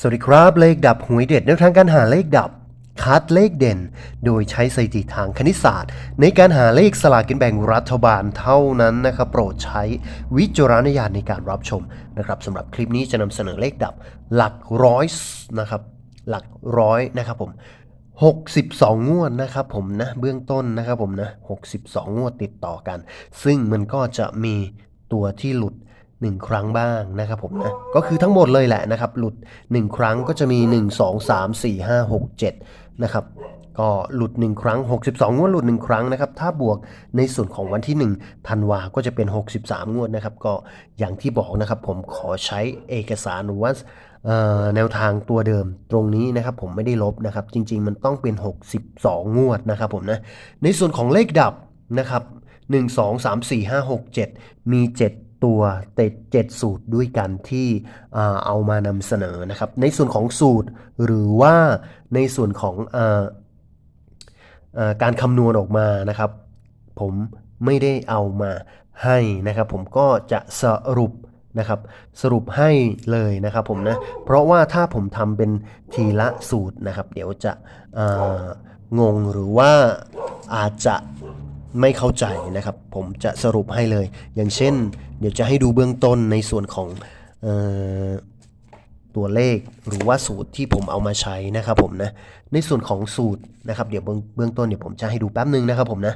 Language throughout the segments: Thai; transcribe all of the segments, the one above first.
สวัสดีครับ เลขดับหวยเด็ดแนวทางการหาเลขดับ คัดเลขเด่น โดยใช้สถิติทางคณิตศาสตร์ ในการหาเลขสลากกินแบ่งรัฐบาลเท่านั้นนะครับ โปรดใช้วิจารณญาณในการรับชมนะครับสำหรับคลิปนี้จะนำเสนอเลขดับ หลักร้อยนะครับ หลักร้อยนะครับผม62 งวดนะครับผมนะเบื้องต้นนะครับผมนะ62 งวดติดต่อกัน ซึ่งมันก็จะมีตัวที่หลุด 1 ครั้งบ้างนะครับผมนะ ก็คือทั้งหมดเลยแหละนะครับ หลุด 1 ครั้งก็จะมี 1 2 3 4 5 6 7 นะครับ ก็หลุด 1 ครั้ง 62 งวดหลุด 1 ครั้งนะครับ ถ้าบวกในส่วนของวันที่1ธันวาก็จะเป็น 63 งวดนะครับ ก็อย่างที่บอกนะครับผมขอใช้เอกสารว่าเอ่อแนวทางตัวเดิมตรงนี้นะครับผมไม่ได้ลบนะครับ จริง ๆ มันต้องเป็น 62 งวดนะครับผมนะในส่วนของเลขดับนะครับ 1 2 3 4 5 6 7 มี 7 ตัวเต็ด7สูตรด้วยกันที่เอามานำเสนอนะครับ ในส่วนของสูตรหรือว่าในส่วนของออการคำนวณออกมานะครับ ผมไม่ได้เอามาให้นะครับ ผมก็จะสรุปนะครับสรุปให้เลยนะครับผมนะเพราะว่าถ้าผมทำเป็นทีละสูตรนะครับ เดี๋ยวจะงงหรือว่าอาจจะไม่เข้าใจนะครับ ผมจะสรุปให้เลย อย่างเช่น ดี๋ยวจะให้ดูเบื้องต้นในส่วนของออตัวเลขหรือว่าสูตรที่ผมเอามาใช้นะครับผมนะ ในส่วนของสูตรนะครับ เดี๋ยวเบื้องเบื้องต้นเดี๋ยวผมจะให้ดูแป๊บนึงนะครับผมนะ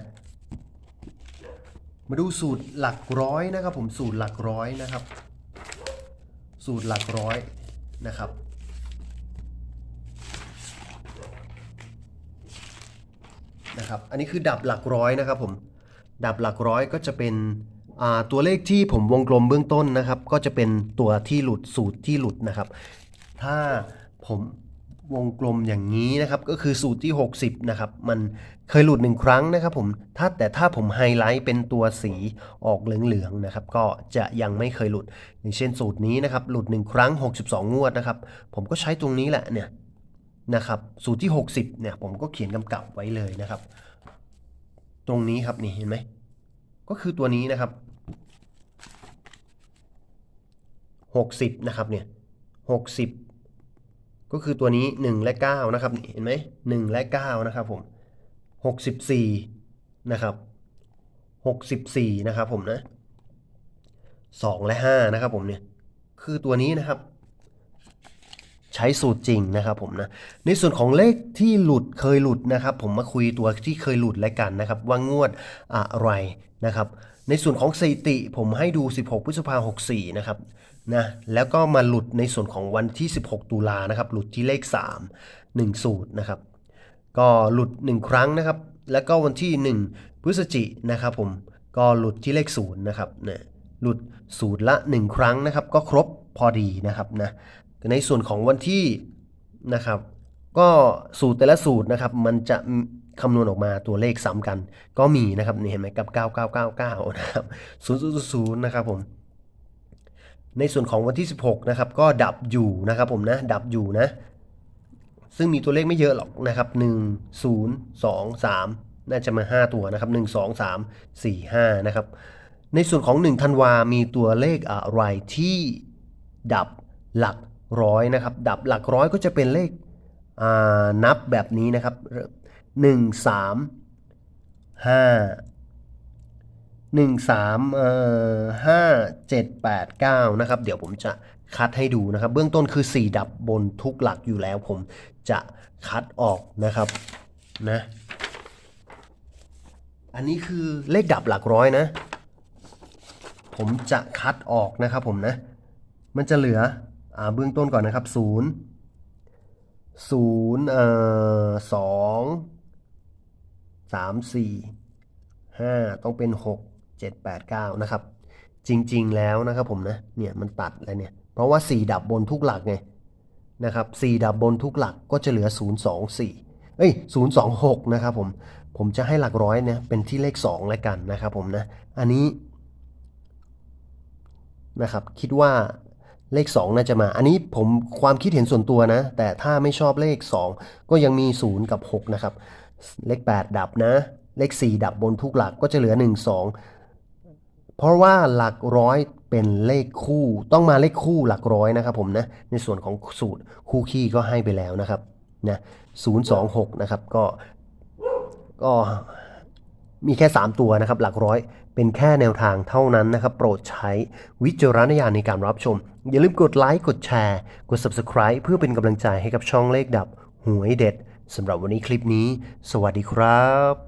มาดูสูตรหลักร้อยนะครับ ผมสูตรหลักร้อยนะครับ สูตรหลักร้อยนะครับนะครับ อันนี้คือดับหลักร้อยนะครับผม ดับหลักร้อยก็จะเป็น ตัวเลขที่ผมวงกลมเบื้องต้นนะครับ ก็จะเป็นตัวที่หลุดสูตรที่หลุดนะครับ ถ้าผมวงกลมอย่างนี้นะครับ ก็คือสูตรที่ 60 นะครับ มันเคยหลุดหนึ่งครั้งนะครับผมถ้าแต่ถ้าผมไฮไลท์เป็นตัวสีออกเหลืองๆนะครับ ก็จะยังไม่เคยหลุด อย่างเช่นสูตรนี้นะครับ หลุด 1 ครั้ง 62 งวดนะครับ ผมก็ใช้ตรงนี้แหละเนี่ยนะครับสูตรที่ 60 เนี่ยผมก็เขียนกำกับไว้เลยนะครับ ตรงนี้ครับนี่เห็นไหมก็คือตัวนี้นะครับ 60 นะครับเนี่ย60 ก็คือตัวนี้ 1 และ 9 นะครับนี่เห็นไหม1และ 9 นะครับผม 64 นะครับ 64 นะครับผมนะ 2 และ 5 นะครับผมเนี่ย คือตัวนี้นะครับใช้สูตรจริงนะครับผมนะในส่วนของเลขที่หลุดเคยหลุดนะครับ ผมมาคุยตัวที่เคยหลุดแล้วกันนะครับ ว่างวดอะไรนะครับ ในส่วนของสถิติผมให้ดู 16 พฤษภาคม64นะครับนะแล้วก็มาหลุดในส่วนของวันที่ 16 ตุลานะครับ หลุดที่เลข 3 1สูตรนะครับ ก็หลุด 1 ครั้งนะครับ แล้วก็วันที่ 1 พฤศจินะครับผมก็หลุดที่เลข0นะครับเนี่ยหลุดสูตรละ 1 ครั้งนะครับ ก็ครบพอดีนะครับนะในส่วนของวันที่นะครับ ก็สูตรแต่ละสูตรนะครับ มันจะ คำนวณออกมาตัวเลขซ้ำกัน ก็มีนะครับนี่เห็นไหมกับ 9999 นะครับ 000 นะครับผม ในส่วนของวันที่ 16 นะครับ ก็ดับอยู่นะครับผมนะ ดับอยู่นะ ซึ่งมีตัวเลขไม่เยอะหรอกนะครับ 1 0 2 3 น่าจะมา 5 ตัวนะครับ 1 2 3 4 5 นะครับ ในส่วนของ1ธันวา มีตัวเลขอะไรที่ดับหลักร้อยนะครับ ดับหลักร้อยก็จะเป็นเลขนับแบบนี้นะครับ 1 3 5 1 3เอ่อ5 7 8 9นะครับ เดี๋ยวผมจะคัดให้ดูนะครับ เบื้องต้นคือ 4 ดับบนทุกหลักอยู่แล้ว ผมจะคัดออกนะครับนะอันนี้คือเลขดับหลักร้อยนะ ผมจะคัดออกนะครับผมนะ มันจะเหลืออ่าเบื้องต้นก่อนนะครับ 0 0เอ่อ2 3 4 5 ต้องเป็น 6 7 8 9 นะครับ จริงๆแล้วนะครับผมนะ เนี่ยมันตัดแล้วเนี่ย เพราะว่า 4 ดับบนทุกหลักไงนะครับ4ดับบนทุกหลักก็จะเหลือ 0 2 4 เอ้ย 0 2 6 นะครับผม ผมจะให้หลักร้อยเนี่ยเป็นที่เลข 2 แล้วกันนะครับผมนะ อันนี้นะครับคิดว่าเลข 2 น่าจะมา อันนี้ผมความคิดเห็นส่วนตัวนะ แต่ถ้าไม่ชอบเลข 2 ก็ยังมี 0 กับ 6 นะครับ เลข 8 ดับนะ เลข 4 ดับบนทุกหลักก็จะเหลือ 1 2 เพราะว่าหลักร้อยเป็นเลขคู่ ต้องมาเลขคู่หลักร้อยนะครับผมนะ ในส่วนของสูตรคู่ขี้ก็ให้ไปแล้วนะครับนะ026 นะครับก็ก็มีแค่ 3 ตัวนะครับ หลักร้อยเป็นแค่แนวทางเท่านั้นนะครับ โปรดใช้วิจารณญาณในการรับชม อย่าลืมกดไลค์กดแชร์ กด Subscribe เพื่อเป็นกำลังใจให้กับช่องเลขดับหวยเด็ด สำหรับวันนี้คลิปนี้ สวัสดีครับ